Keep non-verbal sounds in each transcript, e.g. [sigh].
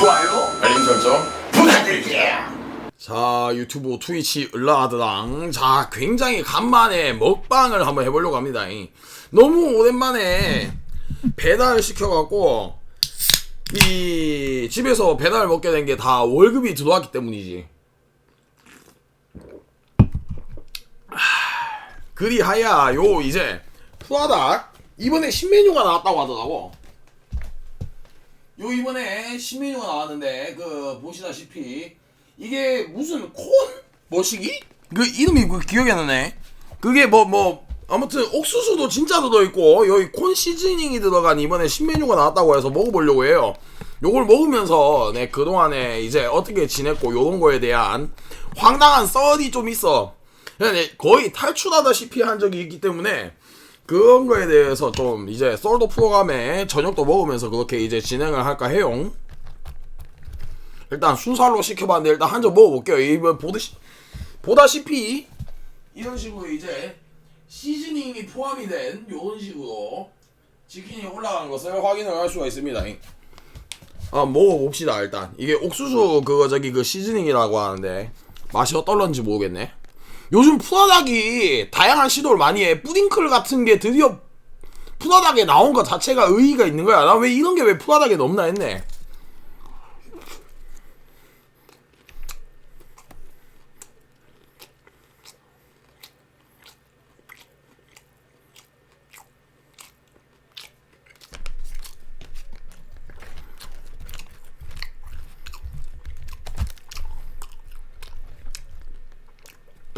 좋아요 알림 설정. 부탁드릴게요. 자 유튜브 트위치 을라드랑 자 굉장히 간만에 먹방을 한번 해보려고 합니다 너무 오랜만에 배달 시켜갖고 이 집에서 배달 먹게 된 게 다 월급이 들어왔기 때문이지 하, 그리하여 요 이제 프라닭 이번에 신메뉴가 나왔다고 하더라고 요 이번에 신메뉴가 나왔는데 그 보시다시피 이게 무슨 콘 머시기? 그 이름이 그 기억이 안 나네. 그게 뭐뭐 아무튼 옥수수도 진짜 들어 있고 여기 콘 시즈닝이 들어간 이번에 신메뉴가 나왔다고 해서 먹어보려고 해요. 요걸 먹으면서 내 그동안에 이제 어떻게 지냈고 요런 거에 대한 황당한 썰이 좀 있어. 근데 거의 탈출하다시피 한 적이 있기 때문에 그런 거에 대해서 좀 이제 썰도 풀어감에 저녁도 먹으면서 그렇게 이제 진행을 할까 해요. 일단 순살로 시켜봤는데 일단 한 점 먹어볼게요. 이번 보듯이 보다시피 이런 식으로 이제 시즈닝이 포함이 된 이런 식으로 치킨이 올라간 것을 확인을 할 수가 있습니다. 아 먹어봅시다 일단 이게 옥수수 그거 저기 그 시즈닝이라고 하는데 맛이 어떨런지 모르겠네. 요즘 푸나닭이 다양한 시도를 많이 해. 뿌딩클 같은 게 드디어 푸나닭에 나온 것 자체가 의의가 있는 거야. 나 왜 이런 게 왜 푸나닭에 넘나 했네.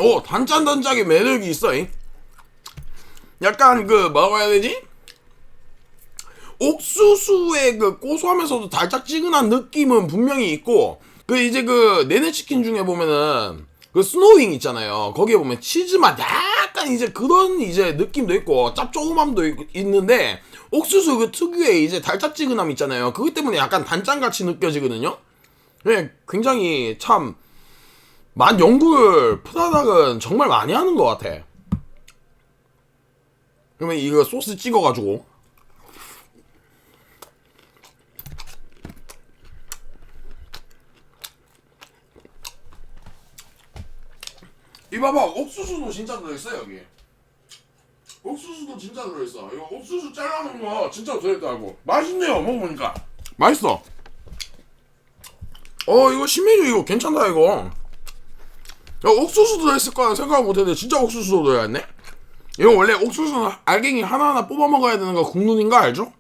오 단짠단짠하게 매력이 있어 잉. 약간 그 뭐라고 해야 되지? 옥수수의 그 고소하면서도 달짝지근한 느낌은 분명히 있고 그 이제 그 내내치킨 중에 보면은 그 스노윙 있잖아요 거기에 보면 치즈맛 약간 이제 그런 이제 느낌도 있고 짭조름함도 있- 있는데 옥수수 그 특유의 이제 달짝지근함 있잖아요 그것 때문에 약간 단짠같이 느껴지거든요 네, 굉장히 참 만 연구를 푸다닥은 정말 많이 하는 것 같아. 그러면 이거 소스 찍어가지고 이 봐봐 옥수수도 진짜 들어있어 여기. 옥수수도 진짜 들어있어. 이거 옥수수 잘라놓은 거 진짜 들어있다고. 맛있네요 먹어보니까. 맛있어. 어 이거 신메뉴 이거 괜찮다 이거. 야, 옥수수 들어있을 거야 생각 못했는데 진짜 옥수수 들어있네? 이거 원래 옥수수는 알갱이 하나하나 뽑아 먹어야 되는 거 국룰인 거 알죠?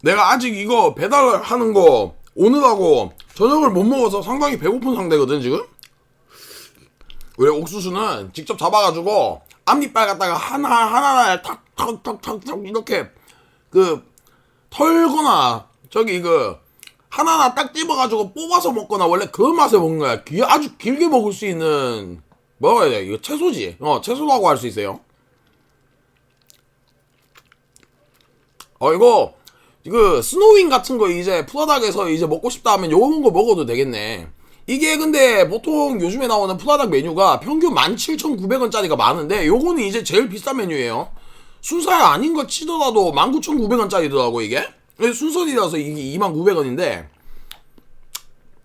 내가 아직 이거 배달하는 거 오늘하고 저녁을 못 먹어서 상당히 배고픈 상태거든 지금? 원래 옥수수는 직접 잡아가지고 앞니빨 갖다가 하나 하나 탁탁탁탁탁 이렇게 그 털거나 저기 그 하나하나 딱 집어가지고 뽑아서 먹거나 원래 그 맛에 먹는 거야. 기- 아주 길게 먹을 수 있는 해야 돼? 이거 채소지. 어 채소라고 할 수 있어요. 어 이거 그 스노윙 같은 거 이제 프라닭에서 이제 먹고 싶다 하면 요런 거 먹어도 되겠네. 이게 근데 보통 요즘에 나오는 프라닭 메뉴가 평균 17,900원짜리가 많은데 요거는 이제 제일 비싼 메뉴예요. 순살 아닌 거 치더라도 19,900원짜리더라고 이게. 순살이라서 이게 29,000원인데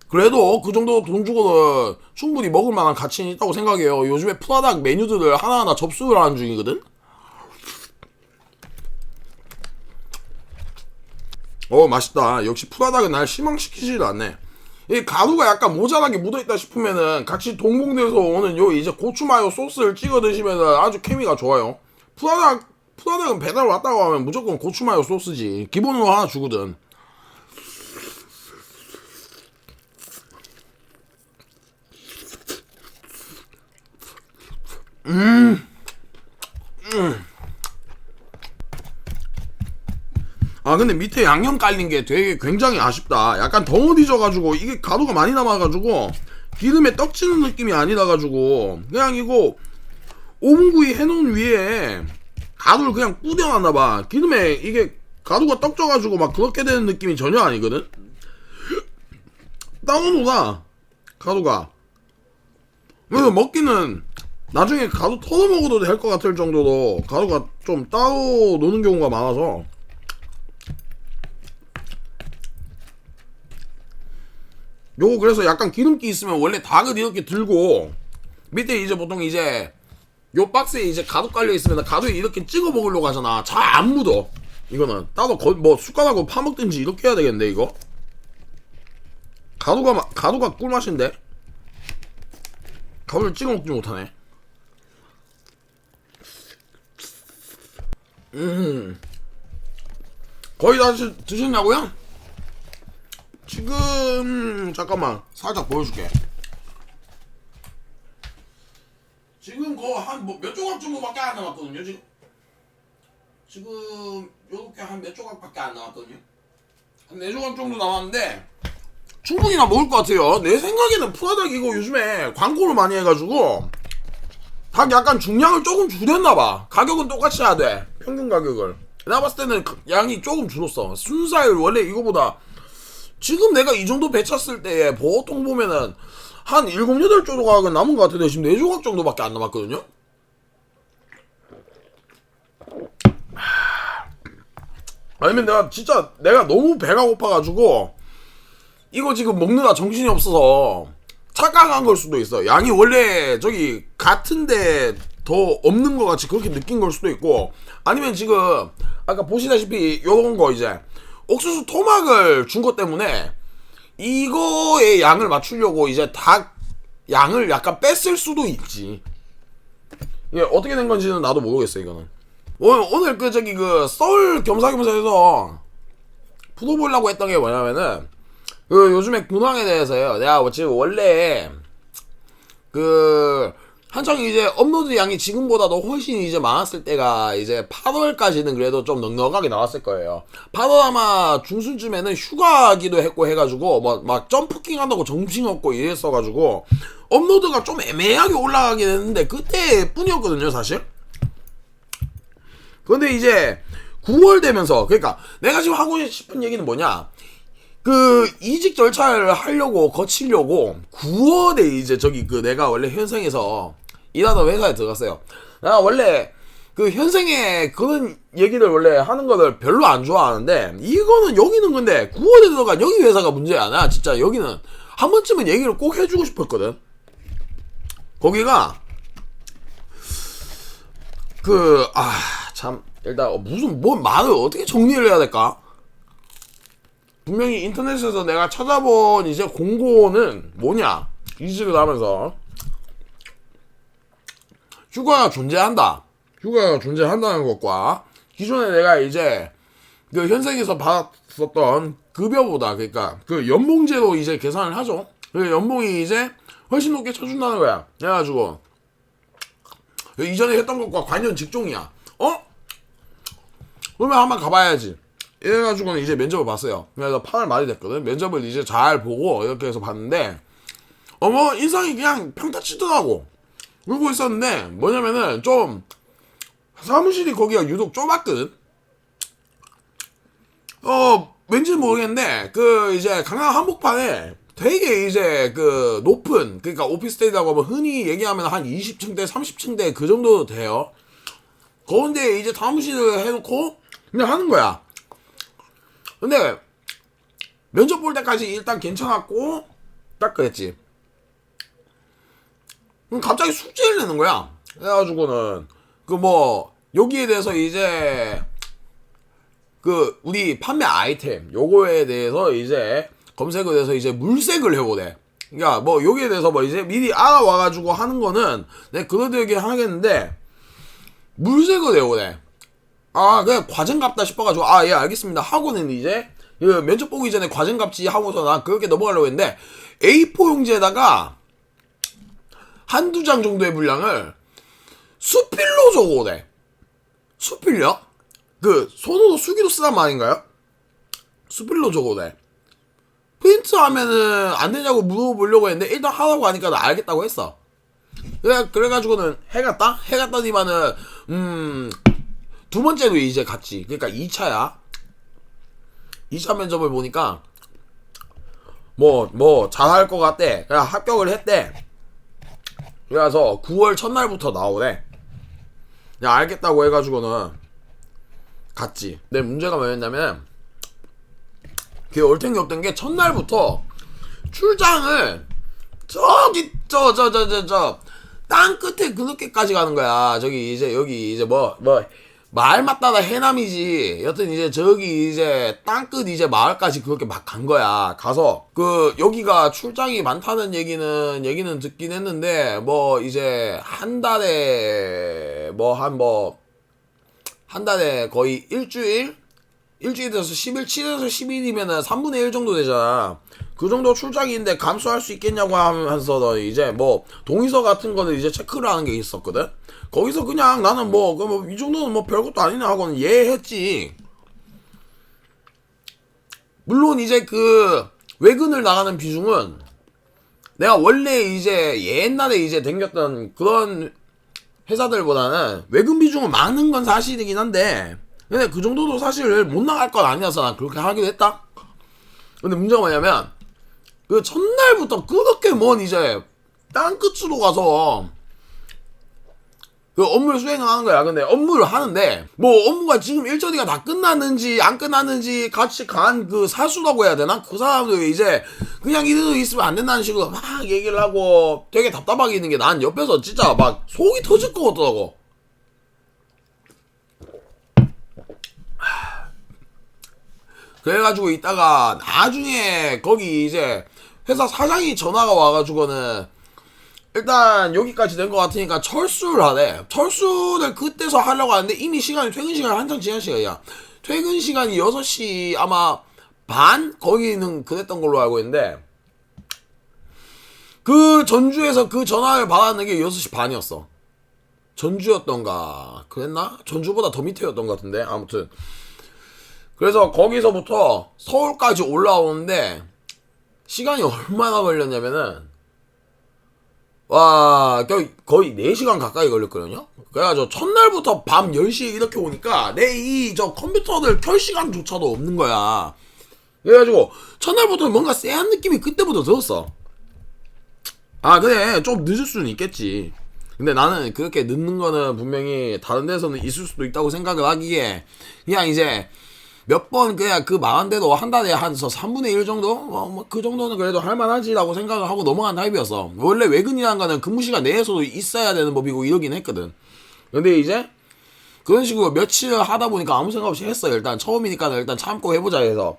그래도 그 정도 돈 주고는 충분히 먹을 만한 가치는 있다고 생각해요. 요즘에 프라닭 메뉴들을 하나하나 접수를 하는 중이거든. 어 맛있다. 역시 프라닭은 날 실망시키지도 않네. 이 가루가 약간 모자라게 묻어있다 싶으면은 같이 동봉돼서 오는 요 이제 고추마요 소스를 찍어 드시면은 아주 케미가 좋아요. 프라닭 프라닭은 배달 왔다고 하면 무조건 고추마요 소스지. 기본으로 하나 주거든. 아 근데 밑에 양념 깔린 게 되게 굉장히 아쉽다. 약간 덩어리 져가지고 이게 가루가 많이 남아가지고 기름에 떡지는 느낌이 아니라 가지고 그냥 이거 오븐구이 해놓은 위에 가루를 그냥 뿌려놨나 봐. 기름에 이게 가루가 떡져가지고 막 그렇게 되는 느낌이 전혀 아니거든. [clears throat] 따오노다 가루가. 그래서 먹기는 나중에 가루 털어 먹어도 될 것 같을 정도로 가루가 좀 따로 노는 경우가 많아서 요거 그래서 약간 기름기 있으면 원래 닭을 이렇게 들고 밑에 이제 보통 이제 요 박스에 이제 가루 깔려 있으면 가루에 이렇게 찍어 먹으려고 하잖아. 잘 안 묻어. 이거는. 따로 거, 뭐 숟가락으로 파먹든지 이렇게 해야 되겠는데 이거? 가루가 마- 가루가 꿀맛인데? 가루를 찍어 먹지 못하네. 음. 거의 다 드, 드셨냐고요? 지금 잠깐만. 살짝 보여줄게 지금 거한뭐몇 조각 정도밖에 안 남았거든요 지금? 지금 요렇게 한 몇 조각밖에 안 남았거든요? 한 네 조각 정도 남았는데 충분히 나 먹을 것 같아요. 내 생각에는 푸아닭 이거 요즘에 광고를 많이 해가지고 닭 약간 중량을 조금 줄였나 봐. 가격은 똑같이 해야 돼 평균 가격을. 내가 봤을 때는 그 양이 조금 줄었어. 순살 원래 이거보다 지금 내가 이 정도 배 찼을 때 보통 보면은 한 7, 8조각은 남은 것 같은데 지금 4조각 정도밖에 안 남았거든요? 아니면 내가 진짜 내가 너무 배가 고파가지고 이거 지금 먹느라 정신이 없어서 착각한 걸 수도 있어. 양이 원래 저기 같은데 더 없는 것 같이 그렇게 느낀 걸 수도 있고 아니면 지금 아까 보시다시피 요런 거 이제 옥수수 토막을 준 것 때문에 이거의 양을 맞추려고 이제 닭 양을 약간 뺐을 수도 있지. 이게 어떻게 된 건지는 나도 모르겠어 이거는. 오늘 오늘 그 저기 그 서울 겸사겸사에서 풀어보려고 했던 게 뭐냐면은 그 요즘에 근황에 대해서요. 내가 지금 원래 그 한창 이제 업로드 양이 지금보다도 훨씬 이제 많았을 때가 이제 8월까지는 그래도 좀 넉넉하게 나왔을 거예요. 8월 아마 중순쯤에는 휴가기도 했고 해가지고 뭐막 점프킹 한다고 정신 없고 이랬어가지고 업로드가 좀 애매하게 올라가긴 했는데 그때 뿐이었거든요 사실. 근데 이제 9월 되면서 그러니까 내가 지금 하고 싶은 얘기는 뭐냐 그 이직 절차를 하려고 거치려고 9월에 이제 저기 그 내가 원래 현생에서 일하던 회사에 들어갔어요. 나 원래 그 현생에 그런 얘기를 원래 하는 거를 별로 안 좋아하는데 이거는 여기는 근데 9월에 들어간 여기 회사가 문제야. 나 진짜 여기는 한 번쯤은 얘기를 꼭 해주고 싶었거든. 거기가 그 아 참 일단 어, 무슨 뭐 말을 어떻게 정리를 해야 될까? 분명히 인터넷에서 내가 찾아본 이제 공고는 뭐냐 이직을 하면서 휴가가 존재한다 휴가가 존재한다는 것과 기존에 내가 이제 그 현생에서 받았었던 급여보다 그러니까 그 연봉제로 이제 계산을 하죠 그 연봉이 이제 훨씬 높게 쳐준다는 거야 그래가지고 이전에 했던 것과 관련 직종이야 어? 그러면 한번 가봐야지 이래가지고는 이제 면접을 봤어요. 그래서 8월 말이 됐거든. 면접을 이제 잘 보고 이렇게 해서 봤는데 어머 인상이 그냥 평타 치더라고. 그러고 있었는데 뭐냐면은 좀 사무실이 거기가 유독 좁았거든. 어 왠지 모르겠는데 그 이제 강남 한복판에 되게 이제 그 높은 그러니까 오피스텔이라고 하면 흔히 얘기하면 한 20층대 30층대 그 정도 돼요. 그런데 이제 사무실을 해놓고 그냥 하는 거야. 근데 면접 볼 때까지 일단 괜찮았고 딱 그랬지. 갑자기 숙제를 내는 거야. 그래가지고는 그 뭐 여기에 대해서 이제 그 우리 판매 아이템 요거에 대해서 이제 검색을 해서 이제 물색을 해보래. 그러니까 뭐 여기에 대해서 뭐 이제 미리 알아와가지고 하는 거는 그래도 얘기 하겠는데 물색을 해오래. 아, 그냥 과정 같다 싶어가지고, 아, 예, 알겠습니다. 하고는 이제, 그 면접 보기 전에 과정 값지 하고서 난 그렇게 넘어가려고 했는데, A4 용지에다가 한두 장 정도의 분량을 수필로 적어오래. 수필요? 그, 손으로 수기로 쓰란 말인가요? 수필로 적어오래. 프린트 하면은 안 되냐고 물어보려고 했는데, 일단 하라고 하니까 나 알겠다고 했어. 그래, 그래가지고는 해갔다? 해갔더니만은, 음, 두 번째로 이제 갔지. 그러니까 2차야. 2차 면접을 보니까 뭐 뭐 잘할 것 같대. 그냥 합격을 했대. 그래서 9월 첫날부터 나오래. 야 알겠다고 해가지고는 갔지. 근데 문제가 뭐였냐면 그게 얼탱이 없던 게 첫날부터 출장을 저기 저 저 저 저 저 땅 끝에 그렇게까지 가는 거야. 저기 이제 여기 이제 뭐 뭐 마을 맞다가 해남이지. 여튼 이제 저기 이제 땅끝 이제 마을까지 그렇게 막 간 거야. 가서 그 여기가 출장이 많다는 얘기는 얘기는 듣긴 했는데 뭐 이제 한 달에 뭐 한 뭐 한 달에 거의 일주일 일주일에서 10일, 7에서 10일이면은 3분의 1 정도 되잖아. 그 정도 출장인데 감수할 수 있겠냐고 하면서 너 이제 뭐 동의서 같은 거는 이제 체크를 하는 게 있었거든. 거기서 그냥 나는 뭐, 그 뭐, 이 정도는 뭐 별것도 아니네 하고는 예했지. 물론 이제 그 외근을 나가는 비중은 내가 원래 이제 옛날에 이제 댕겼던 그런 회사들보다는 외근 비중은 많은 건 사실이긴 한데 근데 그 정도도 사실 못 나갈 건 아니라서 난 그렇게 하기로 했다. 근데 문제가 뭐냐면 그 첫날부터 그렇게 먼 이제 땅 끝으로 가서 그 업무를 수행을 하는 거야. 근데 업무를 하는데 뭐 업무가 지금 일처리가 다 끝났는지 안 끝났는지 같이 간 그 사수라고 해야 되나? 그 사람들이 이제 그냥 이대로 있으면 안 된다는 식으로 막 얘기를 하고 되게 답답하게 있는 게 난 옆에서 진짜 막 속이 터질 것 같더라고. 그래가지고 있다가 나중에 거기 이제 회사 사장이 전화가 와가지고는 일단 여기까지 된 것 같으니까 철수를 하래. 철수를 그때서 하려고 하는데 이미 시간이 퇴근 시간이 한창 지난 시간이야. 퇴근 시간이 6시 아마 반? 거기는 그랬던 걸로 알고 있는데 그 전주에서 그 전화를 받았는 게 6시 반이었어. 전주였던가 그랬나? 전주보다 더 밑에였던 것 같은데 아무튼 그래서 거기서부터 서울까지 올라오는데 시간이 얼마나 걸렸냐면은 와 거의, 거의 4시간 가까이 걸렸거든요? 그래가지고 첫날부터 밤 10시에 이렇게 오니까 내 이 저 컴퓨터를 켤 시간조차도 없는 거야. 그래가지고 첫날부터 뭔가 쎄한 느낌이 그때부터 들었어. 아 그래 좀 늦을 수는 있겠지. 근데 나는 그렇게 늦는 거는 분명히 다른 데서는 있을 수도 있다고 생각을 하기에 그냥 이제 몇 번 그냥 그 망한 대로 한 달에 한서 3분의 1 정도? 어, 뭐그 정도는 그래도 할만하지라고 생각을 하고 넘어간 타입이었어. 원래 외근이라는 거는 근무 시간 내에서도 있어야 되는 법이고 이러긴 했거든. 근데 이제 그런 식으로 며칠 하다 보니까 아무 생각 없이 했어. 일단 처음이니까 일단 참고 해보자 해서.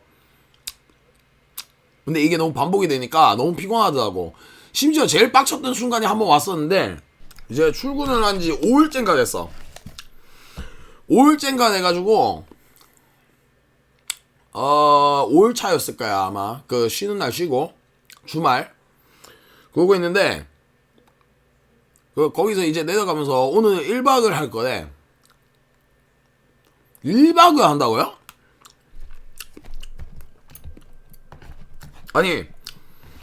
근데 이게 너무 반복이 되니까 너무 피곤하더라고. 심지어 제일 빡쳤던 순간이 한 번 왔었는데 이제 출근을 한 지 5일째인가 됐어. 5일째인가 돼가지고 어 5일 차였을 거야 아마. 그 쉬는 날 쉬고 주말. 그러고 있는데 그 거기서 이제 내려가면서 오늘 1박을 할 거래. 1박을 한다고요? 아니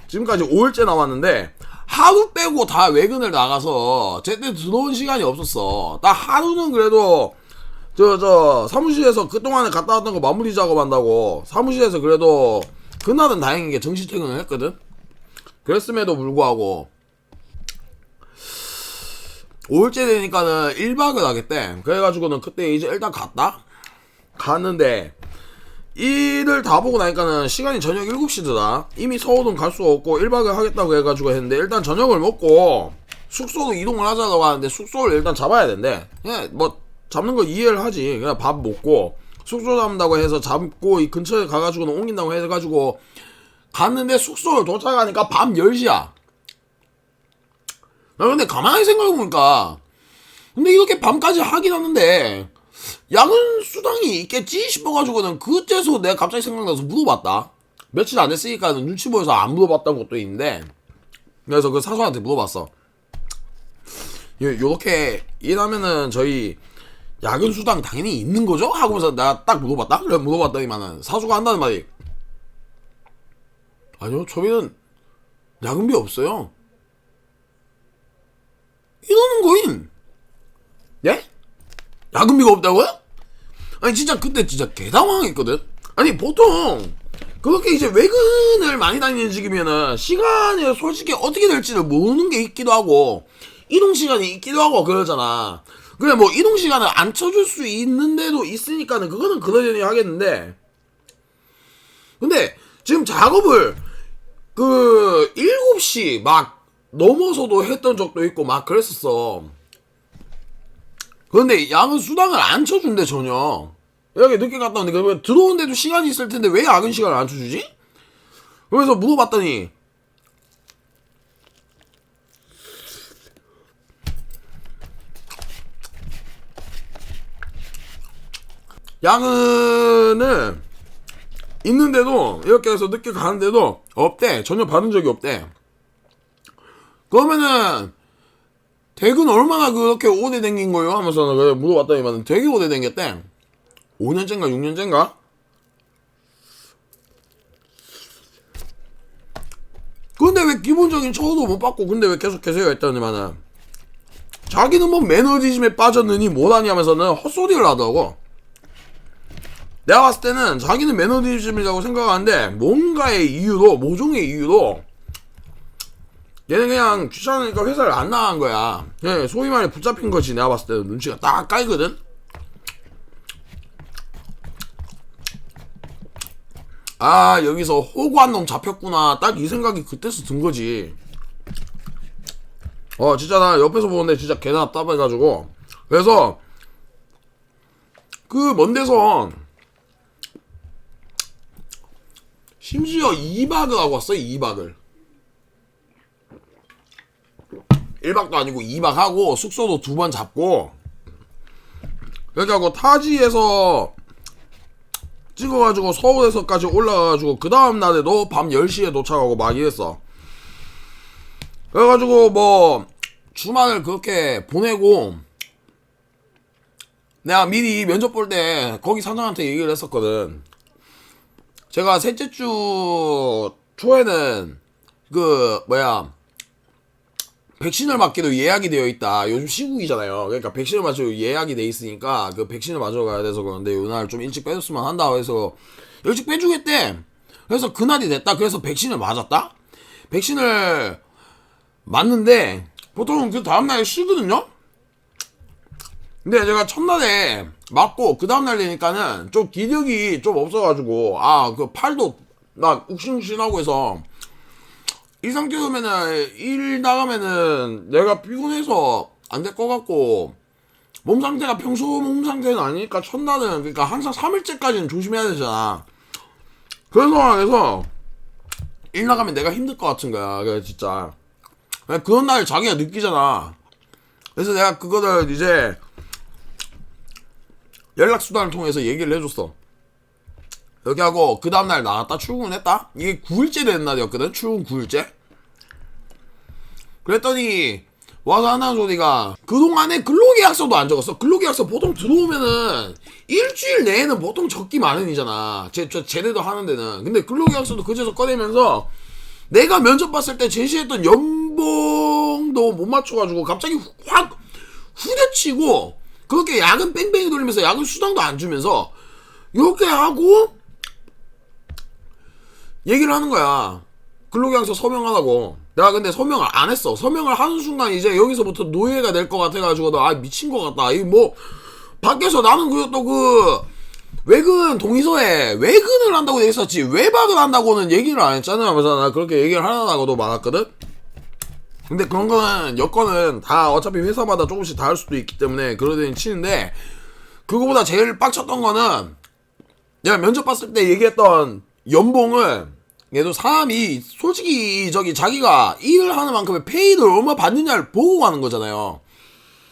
지금까지 5일째 남았는데 하루 빼고 다 외근을 나가서 제때 들어온 시간이 없었어. 나 하루는 그래도 저, 저, 사무실에서 그동안에 갔다 왔던 거 마무리 작업한다고, 사무실에서 그래도, 그날은 다행인 게 정시 퇴근을 했거든? 그랬음에도 불구하고, 5일째 되니까는 1박을 하겠대. 그래가지고는 그때 이제 일단 갔다? 갔는데, 일을 다 보고 나니까는 시간이 저녁 7시더라. 이미 서울은 갈 수 없고 1박을 하겠다고 해가지고 했는데, 일단 저녁을 먹고, 숙소로 이동을 하자고 하는데, 숙소를 일단 잡아야 된대. 예, 뭐, 잡는 거 이해를 하지. 그냥 밥 먹고 숙소 잡는다고 해서 잡고 이 근처에 가가지고는 옮긴다고 해가지고 갔는데 숙소를 도착하니까 밤 10시야. 아, 근데 가만히 생각해보니까 근데 이렇게 밤까지 하긴 하는데 야근 수당이 있겠지 싶어가지고는 그때서 내가 갑자기 생각나서 물어봤다. 며칠 안 됐으니까 눈치 보여서 안 물어봤던 것도 있는데 그래서 그 사수한테 물어봤어. 요- 요렇게 일하면은 저희 야근 수당 당연히 있는 거죠? 하고서 내가 딱 물어봤다. 그래 물어봤더니만은 사수가 한다는 말이 아니요 저희는 야근비 없어요. 이러는 거임. 예? 야근비가 없다고요? 아니 진짜 그때 진짜 개당황했거든. 아니 보통 그렇게 이제 외근을 많이 다니는 직이면은 시간이 솔직히 어떻게 될지를 모르는 게 있기도 하고 이동 시간이 있기도 하고 그러잖아. 그래 뭐 이동 시간을 안 쳐줄 수 있는데도 있으니까는 그거는 그러려니 하겠는데. 근데 지금 작업을 그 7시 막 넘어서도 했던 적도 있고 막 그랬었어. 그런데 야근 수당을 안 쳐준대 전혀. 여기 늦게 갔다 오는데 그러면 들어오는데도 시간이 있을 텐데 왜 야근 시간을 안 쳐주지? 그래서 물어봤더니 야근은 있는데도 이렇게 해서 늦게 가는데도 없대. 전혀 받은 적이 없대. 그러면은 대근 얼마나 그렇게 오래 댕긴 거예요? 하면서 그래 물어봤더니만 되게 오래 댕겼대. 5년째인가 6년째인가? 근데 왜 기본적인 처우도 못 받고 근데 왜 계속 계세요? 했더니만은 자기는 뭐 매너리즘에 빠졌느니 뭐하니 하면서는 헛소리를 하더라고 내가 봤을 때는 자기는 매너리즘이라고 생각하는데 뭔가의 이유로 모종의 이유로 얘는 그냥 귀찮으니까 회사를 안 나간 거야. 예, 소위 말해 붙잡힌 거지 내가 봤을 때는. 눈치가 딱 깔거든. 아 여기서 호구한 놈 잡혔구나. 딱 이 생각이 그때서 든 거지. 어 진짜 나 옆에서 보는데 진짜 개나 답답해가지고. 그래서 그 먼 데서 심지어 2박을 하고 왔어요 2박을. 1박도 아니고 2박 하고 숙소도 두 번 잡고. 그렇게 하고 타지에서 찍어가지고 서울에서까지 올라가가지고 그 다음 날에도 밤 10시에 도착하고 막 이랬어. 그래가지고 뭐 주말을 그렇게 보내고 내가 미리 면접 볼 때 거기 사장한테 얘기를 했었거든 제가 셋째 주 초에는 그 뭐야 백신을 맞기로 예약이 되어 있다. 요즘 시국이잖아요. 그러니까 백신을 맞으러 예약이 돼 있으니까 그 백신을 맞으러 가야 돼서 그런데 이날 좀 일찍 빼줬으면 한다 해서 일찍 빼주겠대. 그래서 그날이 됐다. 그래서 백신을 맞았다. 백신을 맞는데 보통 그 다음날 쉬거든요. 근데 제가 첫날에 맞고 그 다음날 되니까는 좀 기력이 좀 없어가지고 아 그 팔도 막 욱신욱신하고 해서 이 상태로면은 일 나가면은 내가 피곤해서 안 될 것 같고 몸 상태가 평소 몸 상태는 아니니까 첫날은 그러니까 항상 3일째까지는 조심해야 되잖아. 그런 상황에서 일 나가면 내가 힘들 것 같은 거야 그래 진짜. 그런 날 자기가 느끼잖아. 그래서 내가 그거를 이제 연락 수단을 통해서 얘기를 해줬어. 이렇게 하고 그 다음날 나갔다. 출근했다. 이게 9일째 되는 날이었거든. 출근 9일째. 그랬더니 와서 하는 소리가 그동안에 근로계약서도 안 적었어. 근로계약서 보통 들어오면은 일주일 내에는 보통 적기 마련이잖아. 제, 저 제대로 하는 데는. 근데 근로계약서도 그제서 꺼내면서 내가 면접 봤을 때 제시했던 연봉도 못 맞춰가지고 갑자기 확 후려치고 그렇게 야근 뺑뺑이 돌리면서 야근 수당도 안 주면서 이렇게 하고 얘기를 하는 거야. 근로계약서 서명하라고. 내가 근데 서명을 안 했어. 서명을 하는 순간 이제 여기서부터 노예가 될 것 같아가지고 나 아, 미친 것 같다. 이 뭐 밖에서 나는 그또 그 외근 동의서에 외근을 한다고 돼 있었지 외박을 한다고는 얘기를 안 했잖아. 그래서 나 그렇게 얘기를 하라고도 말았거든. 근데 그런 거는 여건은 다 어차피 회사마다 조금씩 다를 수도 있기 때문에 그러더니 치는데 그거보다 제일 빡쳤던 거는 내가 면접 봤을 때 얘기했던 연봉을 얘도 사람이 솔직히 저기 자기가 일을 하는 만큼의 페이를 얼마 받느냐를 보고 가는 거잖아요.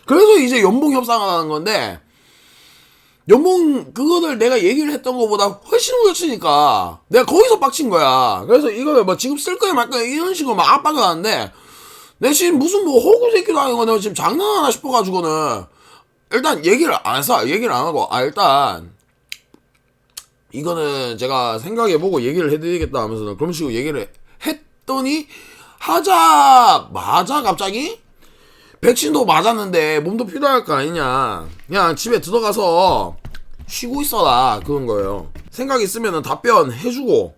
그래서 이제 연봉 협상을 하는 건데 연봉 그거를 내가 얘기를 했던 것보다 훨씬 후려치니까 내가 거기서 빡친 거야. 그래서 이거를 뭐 지금 쓸 거야 말 거야 이런 식으로 막 압박을 하는데 내 지금 무슨 뭐 호구 새끼도 아니고 내가 지금 장난하나 싶어가지고는. 일단 얘기를 안 해서 얘기를 안 하고 아 일단 이거는 제가 생각해보고 얘기를 해드리겠다 하면서 그런 식으로 얘기를 했더니 하자마자 갑자기? 백신도 맞았는데 몸도 필요할 거 아니냐. 그냥 집에 들어가서 쉬고 있어라. 그런 거예요. 생각 있으면 답변 해주고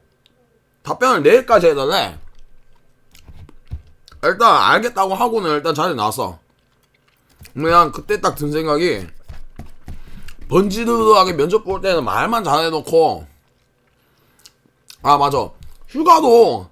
답변을 내일까지 해달래 일단 알겠다고 하고는 일단 자리에 나왔어 그냥 그때 딱 든 생각이 번지르르하게 면접 볼 때는 말만 잘해놓고 아 맞아. 휴가도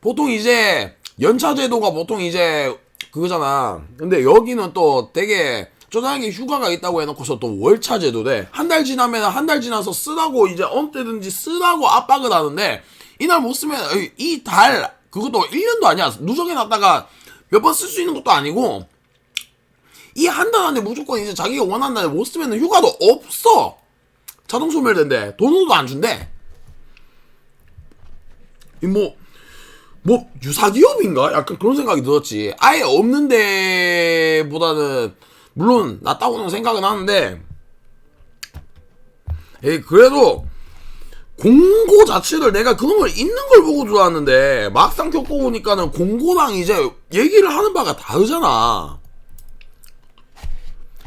보통 이제 연차 제도가 보통 이제 그거잖아. 근데 여기는 또 되게 쪼잔하게 휴가가 있다고 해놓고서 또 월차 제도래. 한달 지나면 한 달 지나서 쓰라고 이제 때든지 쓰라고 압박을 하는데 이날 못 쓰면 이 달 그것도 1년도 아니야 누적해 놨다가 몇 번 쓸 수 있는 것도 아니고 이 한 달 안에 무조건 이제 자기가 원하는 날에 못 쓰면 휴가도 없어. 자동 소멸된대. 돈도 안 준대. 이 뭐, 뭐, 유사기업인가? 약간 그런 생각이 들었지. 아예 없는 데 보다는, 물론, 낫다고는 생각은 하는데, 에이, 그래도, 공고 자체를 내가 그런 걸 있는 걸 보고 들어왔는데, 막상 겪어보니까는 공고랑 이제 얘기를 하는 바가 다르잖아.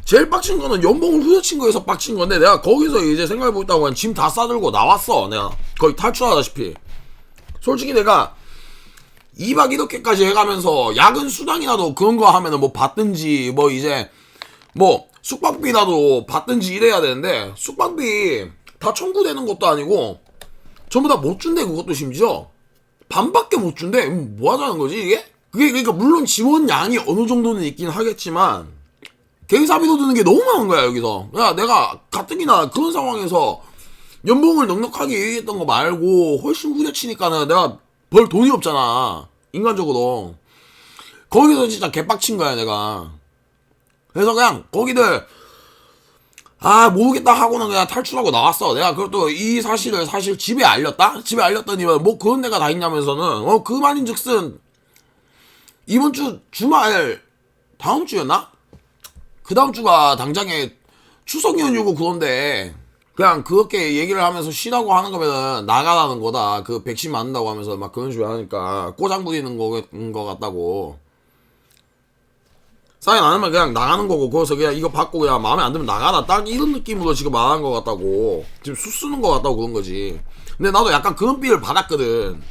제일 빡친 거는 연봉을 후려친 거에서 빡친 건데 내가 거기서 이제 생각해보고 있다고 짐다 싸들고 나왔어 내가 거의 탈출하다시피 솔직히 내가 2박 이렇게까지 해가면서 야근 수당이라도 그런 거 하면은 뭐 받든지 뭐 이제 뭐 숙박비라도 받든지 이래야 되는데 숙박비 다 청구되는 것도 아니고 전부 다 못 준대 그것도 심지어. 반밖에 못 준대. 음, 뭐 하자는 거지 이게? 그게 그러니까 물론 지원 양이 어느 정도는 있긴 하겠지만 개인사비도 드는 게 너무 많은 거야 여기서. 야 내가 가뜩이나 그런 상황에서 연봉을 넉넉하게 얘기했던 거 말고 훨씬 후려치니까는 내가 벌 돈이 없잖아 인간적으로. 거기서 진짜 개빡친 거야 내가. 그래서 그냥 거기들 아 모르겠다 하고는 그냥 탈출하고 나왔어 내가 그것도 이 사실을 사실 집에 알렸다 집에 알렸더니만 뭐 그런 데가 다 있냐면서는 어그 말인즉슨 이번 주 주말 다음 주였나 그 다음 주가 당장에 추석 연휴고 그건데 그냥 그렇게 얘기를 하면서 쉬라고 하는 거면은 나가라는 거다. 그 백신 맞는다고 하면서 막 그런 식으로 하니까 꼬장 부리는 거, 거 같다고. 사인 안 하면 그냥 나가는 거고 거기서 그냥 이거 받고 그냥 마음에 안 들면 나가라. 딱 이런 느낌으로 지금 말한 거 같다고. 지금 수 쓰는 거 같다고 그런 거지. 근데 나도 약간 그런 삐를 받았거든.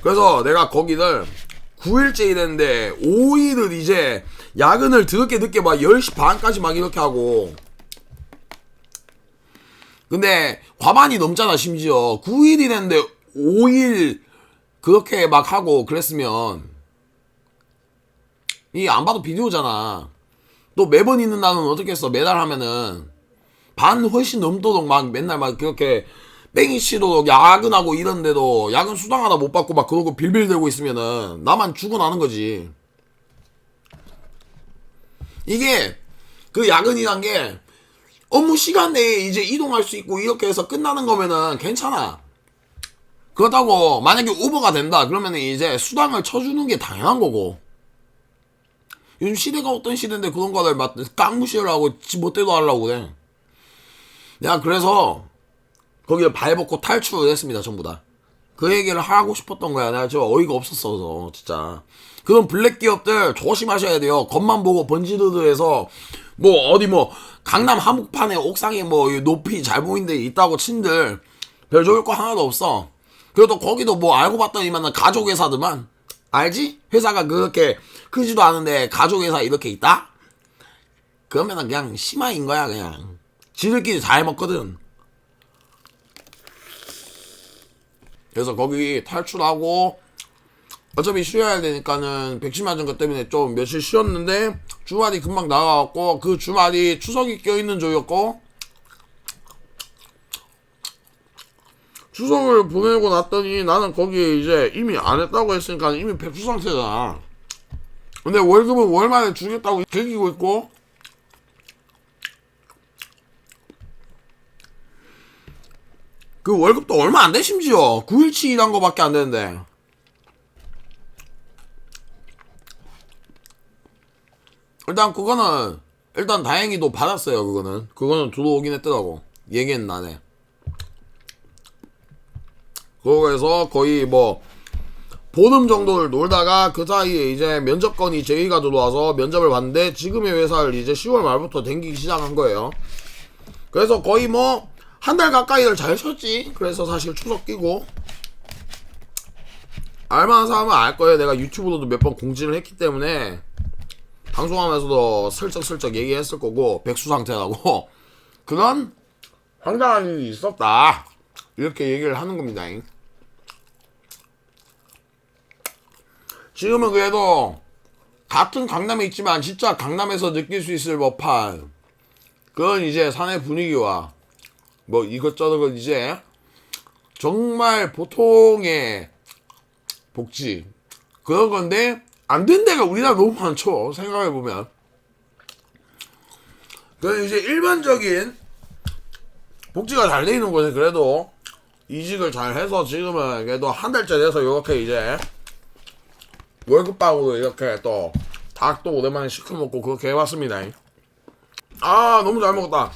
그래서 내가 거기를 9일째 일했는데 5일을 이제 야근을 드럽게 늦게 막 10시 반까지 막 이렇게 하고. 근데 과반이 넘잖아 심지어. 9일 일했는데 5일 그렇게 막 하고 그랬으면 이 안 봐도 비디오잖아 또 매번 있는 어떻게 했어 매달 하면은 반 훨씬 넘도록 막 맨날 막 그렇게 뺑이 치도록 야근하고 이런데도 야근 수당 하나 못 받고 막 그러고 빌빌대고 있으면은 나만 죽어나는 거지. 이게 그 야근이란 게 업무 시간 내에 이제 이동할 수 있고 이렇게 해서 끝나는 거면은 괜찮아. 그렇다고 만약에 오버가 된다 그러면은 이제 수당을 쳐주는 게 당연한 거고. 요즘 시대가 어떤 시대인데 그런 거를 막 깡무시를 하고 지 멋대로 하려고 그래. 내가 그래서 거기를 발벗고 탈출을 했습니다, 전부 다. 그 얘기를 하고 싶었던 거야. 내가 저 어이가 없었어서, 진짜. 그런 블랙 기업들 조심하셔야 돼요. 겉만 보고 번지르르해서, 뭐, 어디 뭐, 강남 한복판에 옥상에 뭐, 높이 잘 보이는 데 있다고 친들, 별 좋을 거 하나도 없어. 그래도 거기도 뭐, 알고 봤더니만 가족 회사들만. 알지? 회사가 그렇게 크지도 않은데, 가족 회사 이렇게 있다? 그러면은 그냥 심화인 거야, 그냥. 지들끼리 잘 먹거든. 그래서 거기 탈출하고 어차피 쉬어야 되니까는 백신 맞은 것 때문에 좀 며칠 쉬었는데 주말이 금방 나가갖고 그 주말이 추석이 껴있는 조였고 추석을 보내고 났더니 나는 거기 이제 이미 안 했다고 했으니까 이미 백수 상태잖아 근데 월급은 월 만에 주겠다고 계기고 있고. 그 월급도 얼마 안 돼 심지어. 9일치 일한 거밖에 안 되는데. 일단 그거는 일단 다행히도 받았어요 그거는. 그거는 들어오긴 했더라고. 얘기는 나네 그거에서 거의 뭐 보름 정도를 놀다가 그 사이에 이제 면접건이 제의가 들어와서 면접을 봤는데 지금의 회사를 이제 10월 말부터 댕기기 시작한 거예요 그래서 거의 뭐 한 달 가까이를 잘 쉬었지. 그래서 사실 추석 끼고 알만한 사람은 알 거예요. 내가 유튜브로도 몇 번 공지를 했기 때문에 방송하면서도 슬쩍슬쩍 얘기했을 거고 백수 상태라고 [laughs] 그런 황당한 일이 있었다. 이렇게 얘기를 하는 겁니다. 지금은 그래도 같은 강남에 있지만 진짜 강남에서 느낄 수 있을 법한 그런 이제 사내 분위기와 뭐 이것저것 이제 정말 보통의 복지 그런 건데 안 된 데가 우리나라 너무 많죠 생각해 보면. 그 이제 일반적인 복지가 잘 돼 있는 곳에 그래도 이직을 잘 해서 지금은 그래도 한 달째 돼서 이렇게 이제 월급방으로 이렇게 또 닭도 오랜만에 시켜 먹고 그렇게 해봤습니다. 아 너무 잘 먹었다.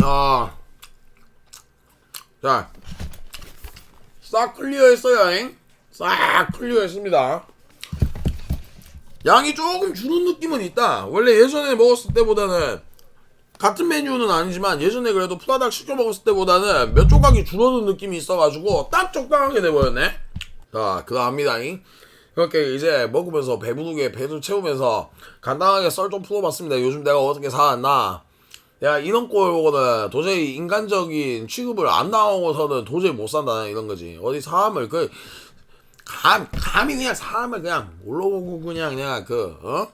아, 자, 싹 클리어했어요. 잉? 싹 클리어했습니다. 양이 조금 줄은 느낌은 있다. 원래 예전에 먹었을 때보다는 같은 메뉴는 아니지만 예전에 그래도 프라닭 시켜 먹었을 때보다는 몇 조각이 줄어든 느낌이 있어가지고 딱 적당하게 돼버렸네. 자, 그 다음입니다. 잉? 그렇게 이제 먹으면서 배부르게 배도 채우면서 간단하게 썰 좀 풀어봤습니다. 요즘 내가 어떻게 살았나. 야, 이런 꼴보고는 도저히 인간적인 취급을 안 나오고서는 도저히 못 산다. 이런 거지. 어디 사람을 그, 감, 감히 그냥 사람을 그냥 올라오고 그냥 그냥 그, 어?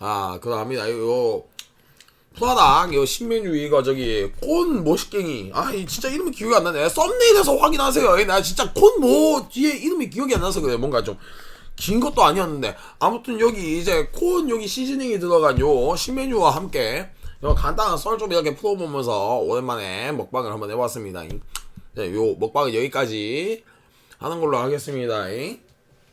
아, 그 다음이다. 요, 프라닭, 요 이거 저기, 콘 모식갱이. 아, 이 진짜 이름이 기억이 안 나네. 썸네일에서 확인하세요. 나 진짜 콘모 뒤에 이름이 기억이 안 나서 그래. 뭔가 좀. 긴 것도 아니었는데 아무튼 여기 이제 콘 여기 시즈닝이 들어간 요 신메뉴와 함께 요 간단한 썰 좀 이렇게 풀어보면서 오랜만에 먹방을 한번 해봤습니다. 네, 요 먹방은 여기까지 하는 걸로 하겠습니다.